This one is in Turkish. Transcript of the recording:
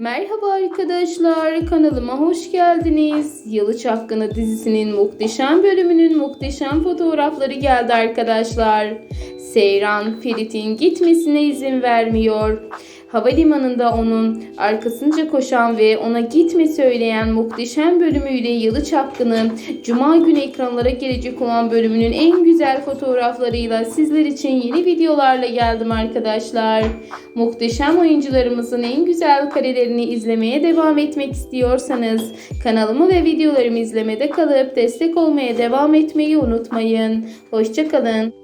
Merhaba arkadaşlar, kanalıma hoş geldiniz. Yalı Çapkını dizisinin muhteşem bölümünün muhteşem fotoğrafları geldi arkadaşlar. Seyran, Ferit'in gitmesine izin vermiyor. Havalimanında onun arkasınca koşan ve ona gitme söyleyen muhteşem bölümüyle Yalı Çapkını Cuma günü ekranlara gelecek olan bölümünün en güzel fotoğraflarıyla sizler için yeni videolarla geldim arkadaşlar. Muhteşem oyuncularımızın en güzel karelerini izlemeye devam etmek istiyorsanız kanalımı ve videolarımı izlemede kalıp destek olmaya devam etmeyi unutmayın. Hoşçakalın.